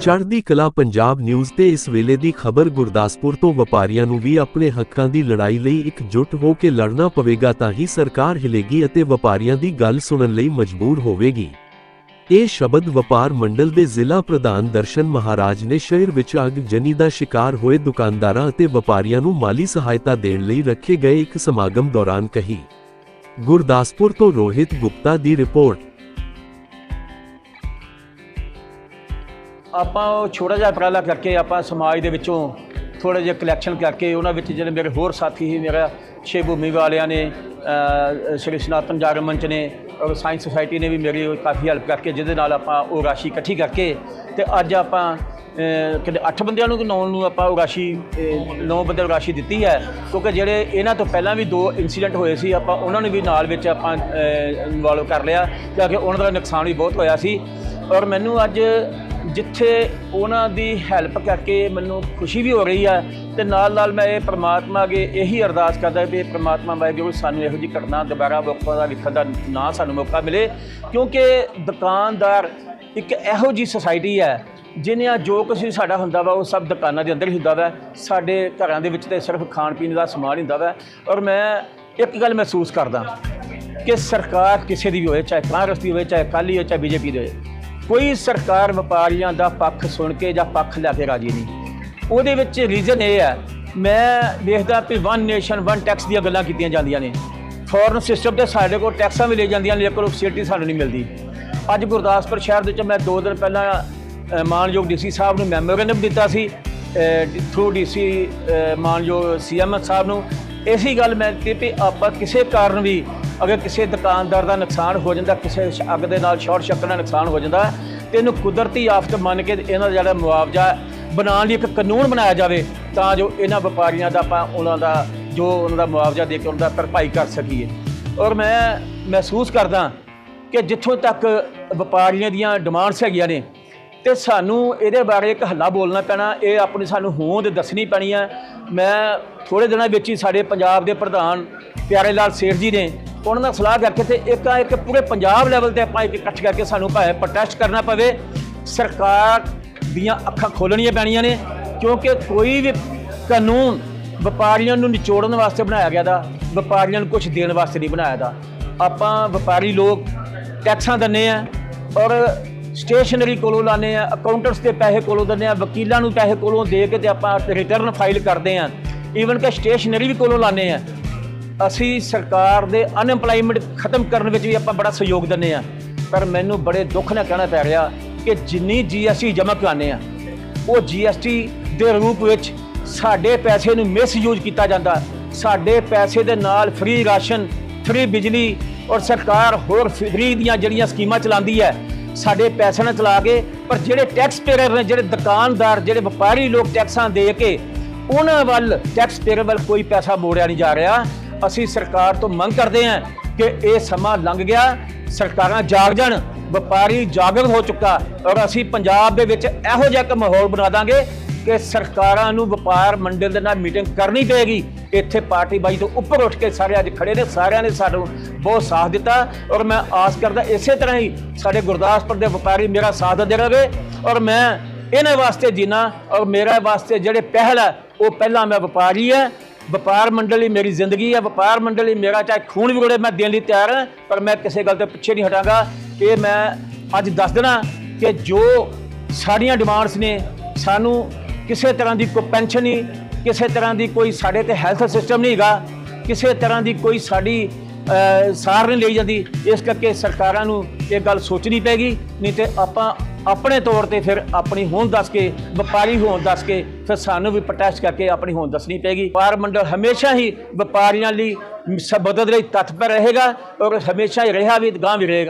ਚੜ੍ਹਦੀ ਕਲਾ ਪੰਜਾਬ ਨਿਊਜ਼ ਤੇ ਇਸ ਵੇਲੇ ਦੀ ਖਬਰ ਗੁਰਦਾਸਪੁਰ ਤੋਂ ਵਪਾਰੀਆਂ ਨੂੰ ਵੀ ਆਪਣੇ ਹੱਕਾਂ ਦੀ ਲੜਾਈ ਲਈ ਇਕਜੁੱਟ ਹੋ ਕੇ ਲੜਨਾ ਪਵੇਗਾ ਤਾਂ ਹੀ ਸਰਕਾਰ ਹਿਲੇਗੀ ਅਤੇ ਵਪਾਰੀਆਂ ਦੀ ਗੱਲ ਸੁਣਨ ਲਈ ਮਜਬੂਰ ਹੋਵੇਗੀ। ਇਹ ਸ਼ਬਦ ਵਪਾਰ ਮੰਡਲ ਦੇ ਜ਼ਿਲ੍ਹਾ ਪ੍ਰਧਾਨ ਦਰਸ਼ਨ ਮਹਾਰਾਜ ਨੇ ਸ਼ਹਿਰ ਵਿੱਚ ਅੱਗ ਜਨੀ ਦਾ ਸ਼ਿਕਾਰ ਹੋਏ ਦੁਕਾਨਦਾਰਾਂ ਅਤੇ ਵਪਾਰੀਆਂ ਨੂੰ ਮਾਲੀ ਸਹਾਇਤਾ ਦੇਣ ਲਈ ਰੱਖੇ ਗਏ ਇੱਕ ਸਮਾਗਮ ਦੌਰਾਨ ਕਹੀ। ਗੁਰਦਾਸਪੁਰ ਤੋਂ ਰੋਹਿਤ ਗੁਪਤਾ ਦੀ ਰਿਪੋਰਟ। ਆਪਾਂ ਉਹ ਛੋਟਾ ਜਿਹਾ ਉਪਰਾਲਾ ਕਰਕੇ ਆਪਾਂ ਸਮਾਜ ਦੇ ਵਿੱਚੋਂ ਥੋੜਾ ਜਿਹਾ ਕਲੈਕਸ਼ਨ ਕਰਕੇ ਉਹਨਾਂ ਵਿੱਚ ਜਿਹੜੇ ਮੇਰੇ ਹੋਰ ਸਾਥੀ ਸੀ, ਮੇਰਾ ਛੇ ਭੂਮੀ ਵਾਲਿਆਂ ਨੇ ਸ਼੍ਰੀ ਸਨਾਤਨ ਜਾਗਰਣ ਮੰਚ ਨੇ, ਔਰ ਸਾਇੰਸ ਸੁਸਾਇਟੀ ਨੇ ਵੀ ਮੇਰੀ ਕਾਫੀ ਹੈਲਪ ਕਰਕੇ ਜਿਹਦੇ ਨਾਲ ਆਪਾਂ ਉਹ ਰਾਸ਼ੀ ਇਕੱਠੀ ਕਰਕੇ ਤੇ ਅੱਜ ਆਪਾਂ ਕਿਤੇ 8 ਬੰਦਿਆਂ ਨੂੰ ਕਿ 9 ਨੂੰ ਆਪਾਂ ਉਹ ਰਾਸ਼ੀ 9 ਬੰਦਿਆਂ ਨੂੰ ਰਾਸ਼ੀ ਦਿੱਤੀ ਹੈ। ਕਿਉਂਕਿ ਜਿਹੜੇ ਇਹਨਾਂ ਤੋਂ ਪਹਿਲਾਂ ਵੀ ਦੋ ਇਨਸੀਡੈਂਟ ਹੋਏ ਸੀ, ਆਪਾਂ ਉਹਨਾਂ ਨੂੰ ਵੀ ਨਾਲ ਵਿੱਚ ਆਪਾਂ ਇਨਵੋਲਵ ਕਰ ਲਿਆ ਕਿਉਂਕਿ ਉਹਨਾਂ ਦਾ ਨੁਕਸਾਨ ਵੀ ਬਹੁਤ ਹੋਇਆ ਸੀ। ਔਰ ਮੈਨੂੰ ਅੱਜ ਜਿੱਥੇ ਉਹਨਾਂ ਦੀ ਹੈਲਪ ਕਰਕੇ ਮੈਨੂੰ ਖੁਸ਼ੀ ਵੀ ਹੋ ਰਹੀ ਹੈ ਤੇ ਨਾਲ ਨਾਲ ਮੈਂ ਇਹ ਪ੍ਰਮਾਤਮਾ ਅੱਗੇ ਇਹੀ ਅਰਦਾਸ ਕਰਦਾ ਵੀ ਪ੍ਰਮਾਤਮਾ ਵਾਹਿਗੁਰੂ ਸਾਨੂੰ ਇਹੋ ਜਿਹੀ ਘਟਨਾ ਦੁਬਾਰਾ ਮੌਕਾ ਦਾ ਲਿਖਣ ਦਾ ਨਾ ਸਾਨੂੰ ਮੌਕਾ ਮਿਲੇ। ਕਿਉਂਕਿ ਦੁਕਾਨਦਾਰ ਇੱਕ ਇਹੋ ਜਿਹੀ ਸੁਸਾਇਟੀ ਹੈ ਜਿਹਨੇ ਜੋ ਕੁਝ ਸਾਡਾ ਹੁੰਦਾ ਵਾ ਉਹ ਸਭ ਦੁਕਾਨਾਂ ਦੇ ਅੰਦਰ ਹੀ ਹੁੰਦਾ ਵਾ। ਸਾਡੇ ਘਰਾਂ ਦੇ ਵਿੱਚ ਤੇ ਸਿਰਫ ਖਾਣ ਪੀਣ ਦਾ ਸਮਾਨ ਹੀ ਹੁੰਦਾ ਵਾ। ਔਰ ਮੈਂ ਇੱਕ ਗੱਲ ਮਹਿਸੂਸ ਕਰਦਾ ਕਿ ਸਰਕਾਰ ਕਿਸੇ ਦੀ ਵੀ ਹੋਵੇ, ਚਾਹੇ ਕਾਂਗਰਸ ਦੀ ਹੋਵੇ, ਚਾਹੇ ਅਕਾਲੀ ਹੋਵੇ, ਚਾਹੇ ਬੀਜੇਪੀ ਦੀ ਹੋਵੇ ਕੋਈ ਸਰਕਾਰ ਵਪਾਰੀਆਂ ਦਾ ਪੱਖ ਸੁਣ ਕੇ ਜਾਂ ਪੱਖ ਲੈ ਕੇ ਰਾਜੀ ਨਹੀਂ। ਉਹਦੇ ਵਿੱਚ ਰੀਜ਼ਨ ਇਹ ਹੈ ਮੈਂ ਦੇਖਦਾ ਕਿ ਵਨ ਨੇਸ਼ਨ ਵਨ ਟੈਕਸ ਦੀਆਂ ਗੱਲਾਂ ਕੀਤੀਆਂ ਜਾਂਦੀਆਂ ਨੇ। ਫੋਰਨ ਸਿਸਟਮ ਤੇ ਸਾਡੇ ਕੋਲ ਟੈਕਸਾਂ ਵੀ ਲੈ ਜਾਂਦੀਆਂ ਨੇ ਲੇਕਿਨ ਉਹ ਫੈਸਿਲਿਟੀ ਸਾਨੂੰ ਨਹੀਂ ਮਿਲਦੀ। ਅੱਜ ਗੁਰਦਾਸਪੁਰ ਸ਼ਹਿਰ ਦੇ ਵਿੱਚ ਮੈਂ 2 ਦਿਨ ਪਹਿਲਾਂ ਅ, ਮਾਨਯੋਗ ਡੀਸੀ ਸਾਹਿਬ ਨੂੰ ਮੈਮੋਰੈਂਡਮ ਦਿੱਤਾ ਸੀ ਥਰੂ ਡੀਸੀ ਮਾਨਯੋਗ ਸੀਐਮ ਸਾਹਿਬ ਨੂੰ। ਇਸੀ ਗੱਲ ਮੈਂ ਕੀਤੀ ਵੀ ਆਪਾਂ ਕਿਸੇ ਕਾਰਨ ਵੀ ਅਗਰ ਕਿਸੇ ਦੁਕਾਨਦਾਰ ਦਾ ਨੁਕਸਾਨ ਹੋ ਜਾਂਦਾ, ਕਿਸੇ ਅੱਗ ਦੇ ਨਾਲ ਸ਼ਾਰਟ ਸਰਕਟ ਨਾਲ ਨੁਕਸਾਨ ਹੋ ਜਾਂਦਾ, ਤੇ ਇਹਨੂੰ ਕੁਦਰਤੀ ਆਫਤ ਮੰਨ ਕੇ ਇਹਨਾਂ ਦਾ ਜਿਹੜਾ ਮੁਆਵਜ਼ਾ ਬਣਾਉਣ ਲਈ ਇੱਕ ਕਾਨੂੰਨ ਬਣਾਇਆ ਜਾਵੇ, ਤਾਂ ਜੋ ਇਹਨਾਂ ਵਪਾਰੀਆਂ ਦਾ ਆਪਾਂ ਉਹਨਾਂ ਦਾ, ਜੋ ਉਹਨਾਂ ਦਾ ਮੁਆਵਜ਼ਾ ਦੇ ਕੇ ਉਹਨਾਂ ਦਾ ਭਰਪਾਈ ਕਰ ਸਕੀਏ। ਔਰ ਮੈਂ ਮਹਿਸੂਸ ਕਰਦਾ ਕਿ ਜਿੱਥੋਂ ਤੱਕ ਵਪਾਰੀਆਂ ਦੀਆਂ ਡਿਮਾਂਡਸ ਹੈਗੀਆਂ ਨੇ, ਤੇ ਸਾਨੂੰ ਇਹਦੇ ਬਾਰੇ ਇੱਕ ਹੱਲਾ ਬੋਲਣਾ ਪੈਣਾ, ਇਹ ਆਪਣੀ ਸਾਨੂੰ ਹੋਂਦ ਦੱਸਣੀ ਪੈਣੀ ਹੈ ਮੈਂ ਥੋੜੇ ਦਿਨਾਂ ਵਿੱਚ ਹੀ ਸਾਡੇ ਪੰਜਾਬ ਦੇ ਪ੍ਰਧਾਨ ਪਿਆਰੇ ਲਾਲ ਸੇਠ ਜੀ ਨੇ ਉਹਨਾਂ ਨਾਲ ਸਲਾਹ ਕਰਕੇ ਤੇ ਇੱਕ ਇੱਕ ਪੂਰੇ ਪੰਜਾਬ ਲੈਵਲ ਤੇ ਆਪਾਂ ਇੱਕ ਇਕੱਠ ਕਰਕੇ ਸਾਨੂੰ ਭਾਵੇਂ ਪ੍ਰੋਟੈਸਟ ਕਰਨਾ ਪਵੇ, ਸਰਕਾਰ ਦੀਆਂ ਅੱਖਾਂ ਖੋਲਣੀਆਂ ਪੈਣੀਆਂ ਨੇ, ਕਿਉਂਕਿ ਕੋਈ ਵੀ ਕਾਨੂੰਨ ਵਪਾਰੀਆਂ ਨੂੰ ਨਿਚੋੜਨ ਵਾਸਤੇ ਬਣਾਇਆ ਗਿਆ ਦਾ, ਵਪਾਰੀਆਂ ਨੂੰ ਕੁਝ ਦੇਣ ਵਾਸਤੇ ਨਹੀਂ ਬਣਾਇਆ ਦਾ। ਆਪਾਂ ਵਪਾਰੀ ਲੋਕ ਟੈਕਸਾਂ ਦਿੰਦੇ ਆ ਔਰ ਸਟੇਸ਼ਨਰੀ ਕੋਲੋਂ ਲਾਣੇ ਆ ਅਕਾਊਂਟੈਂਟਸ ਦੇ ਪੈਸੇ ਕੋਲੋਂ ਦਿੰਦੇ ਆ, ਵਕੀਲਾਂ ਨੂੰ ਪੈਸੇ ਕੋਲੋਂ ਦੇ ਕੇ ਤੇ ਆਪਾਂ ਰਿਟਰਨ ਫਾਈਲ ਕਰਦੇ ਆ। ਈਵਨ ਕਿ ਸਟੇਸ਼ਨਰੀ ਵੀ ਕੋਲੋਂ ਲਾਣੇ ਆ। ਅਸੀਂ ਸਰਕਾਰ ਦੇ ਅਨਐਮਪਲਾਈਮੈਂਟ ਖਤਮ ਕਰਨ ਵਿੱਚ ਵੀ ਆਪਾਂ ਬੜਾ ਸਹਿਯੋਗ ਦਿੰਦੇ ਆ ਪਰ ਮੈਨੂੰ ਬੜੇ ਦੁੱਖ ਨਾਲ ਕਹਿਣਾ ਪੈ ਰਿਹਾ ਕਿ ਜਿੰਨੀ ਜੀਐਸਟੀ ਜਮ੍ਹਾਂ ਕਰਾਉਂਦੇ ਆ ਉਹ ਜੀਐਸਟੀ ਦੇ ਰੂਪ ਵਿੱਚ ਸਾਡੇ ਪੈਸੇ ਨੂੰ ਮਿਸਯੂਜ਼ ਕੀਤਾ ਜਾਂਦਾ। ਸਾਡੇ ਪੈਸੇ ਦੇ ਨਾਲ ਫ੍ਰੀ ਰਾਸ਼ਨ ਫ੍ਰੀ ਬਿਜਲੀ ਔਰ ਸਰਕਾਰ ਹੋਰ ਫ੍ਰੀ ਦੀਆਂ ਜਿਹੜੀਆਂ ਸਕੀਮਾਂ ਚਲਾਉਂਦੀ ਹੈ, ਸਾਡੇ ਪੈਸੇ ਨਾਲ ਚਲਾ ਕੇ, ਪਰ ਜਿਹੜੇ ਟੈਕਸ ਪੇਅਰ ਨੇ, ਜਿਹੜੇ ਦੁਕਾਨਦਾਰ, ਜਿਹੜੇ ਵਪਾਰੀ ਲੋਕ ਟੈਕਸਾਂ ਦੇ ਕੇ, ਉਹਨਾਂ ਵੱਲ ਟੈਕਸ ਪੇਅਰ ਵੱਲ ਕੋਈ ਪੈਸਾ ਮੋੜਿਆ ਨਹੀਂ ਜਾ ਰਿਹਾ। ਅਸੀਂ ਸਰਕਾਰ ਤੋਂ ਮੰਗ ਕਰਦੇ ਹਾਂ ਕਿ ਇਹ ਸਮਾਂ ਲੰਘ ਗਿਆ, ਸਰਕਾਰਾਂ ਜਾਗ ਜਾਣ, ਵਪਾਰੀ ਜਾਗਰੂਕ ਹੋ ਚੁੱਕਾ ਔਰ ਅਸੀਂ ਪੰਜਾਬ ਦੇ ਵਿੱਚ ਇਹੋ ਜਿਹਾ ਇੱਕ ਮਾਹੌਲ ਬਣਾ ਦਾਂਗੇ ਕਿ ਸਰਕਾਰਾਂ ਨੂੰ ਵਪਾਰ ਮੰਡਲ ਦੇ ਨਾਲ ਮੀਟਿੰਗ ਕਰਨੀ ਪਏਗੀ। ਇੱਥੇ ਪਾਰਟੀ ਬਾਈ ਤੋਂ ਉੱਪਰ ਉੱਠ ਕੇ ਸਾਰੇ ਅੱਜ ਖੜੇ ਨੇ, ਸਾਰਿਆਂ ਨੇ ਸਾਨੂੰ ਬਹੁਤ ਸਾਥ ਦਿੱਤਾ ਔਰ ਮੈਂ ਆਸ ਕਰਦਾ ਇਸੇ ਤਰ੍ਹਾਂ ਹੀ ਸਾਡੇ ਗੁਰਦਾਸਪੁਰ ਦੇ ਵਪਾਰੀ ਮੇਰਾ ਸਾਥ ਦਿੰਦੇ ਰਹੇ ਔਰ ਮੈਂ ਇਹਨਾਂ ਵਾਸਤੇ ਜੀਣਾ ਔਰ ਮੇਰੇ ਵਾਸਤੇ ਜਿਹੜੇ ਪਹਿਲ ਹੈ ਉਹ ਪਹਿਲਾਂ ਮੈਂ ਵਪਾਰੀ ਹੈ ਵਪਾਰ ਮੰਡਲ ਹੀ ਮੇਰੀ ਜ਼ਿੰਦਗੀ ਹੈ ਵਪਾਰ ਮੰਡਲ ਹੀ ਮੇਰਾ ਚਾਹੇ ਖੂਨ ਵੀ ਰੋੜੇ ਮੈਂ ਦੇਣ ਲਈ ਤਿਆਰ ਹਾਂ ਪਰ ਮੈਂ ਕਿਸੇ ਗੱਲ ਤੋਂ ਪਿੱਛੇ ਨਹੀਂ ਹਟਾਂਗਾ ਕਿ ਮੈਂ ਅੱਜ ਦੱਸ ਦੇਣਾ ਕਿ ਜੋ ਸਾਡੀਆਂ ਡਿਮਾਂਡਸ ਨੇ, ਸਾਨੂੰ ਕਿਸੇ ਤਰ੍ਹਾਂ ਦੀ ਕੋਈ ਪੈਨਸ਼ਨ ਨਹੀਂ, ਕਿਸੇ ਤਰ੍ਹਾਂ ਦੀ ਕੋਈ ਸਾਡੇ ਤੇ ਹੈਲਥ ਸਿਸਟਮ ਨਹੀਂ ਹੈਗਾ, ਕਿਸੇ ਤਰ੍ਹਾਂ ਦੀ ਕੋਈ ਸਾਡੀ ਸਾਰ ਨਹੀਂ ਲਈ ਜਾਂਦੀ। ਇਸ ਕਰਕੇ ਸਰਕਾਰਾਂ ਨੂੰ ਇਹ ਗੱਲ ਸੋਚਣੀ ਪੈਗੀ ਨਹੀਂ ਤੇ ਆਪਾਂ ਆਪਣੇ ਤੌਰ ਤੇ ਫਿਰ ਆਪਣੀ ਹੋਂਦ ਦੱਸ ਕੇ, ਵਪਾਰੀ ਹੋਂਦ ਦੱਸ ਕੇ, ਫਿਰ ਸਾਨੂੰ ਵੀ ਪ੍ਰੋਟੈਸਟ ਕਰਕੇ ਆਪਣੀ ਹੋਂਦ ਦੱਸਣੀ ਪੈਗੀ ਵਪਾਰ ਮੰਡਲ ਹਮੇਸ਼ਾ ਹੀ ਵਪਾਰੀਆਂ ਲਈ ਮਦਦ ਲਈ ਤਤਪਰ ਰਹੇਗਾ ਔਰ ਹਮੇਸ਼ਾ ਹੀ ਰਿਹਾ ਵੀ ਗਾਂ ਵੀ ਰਹੇਗਾ।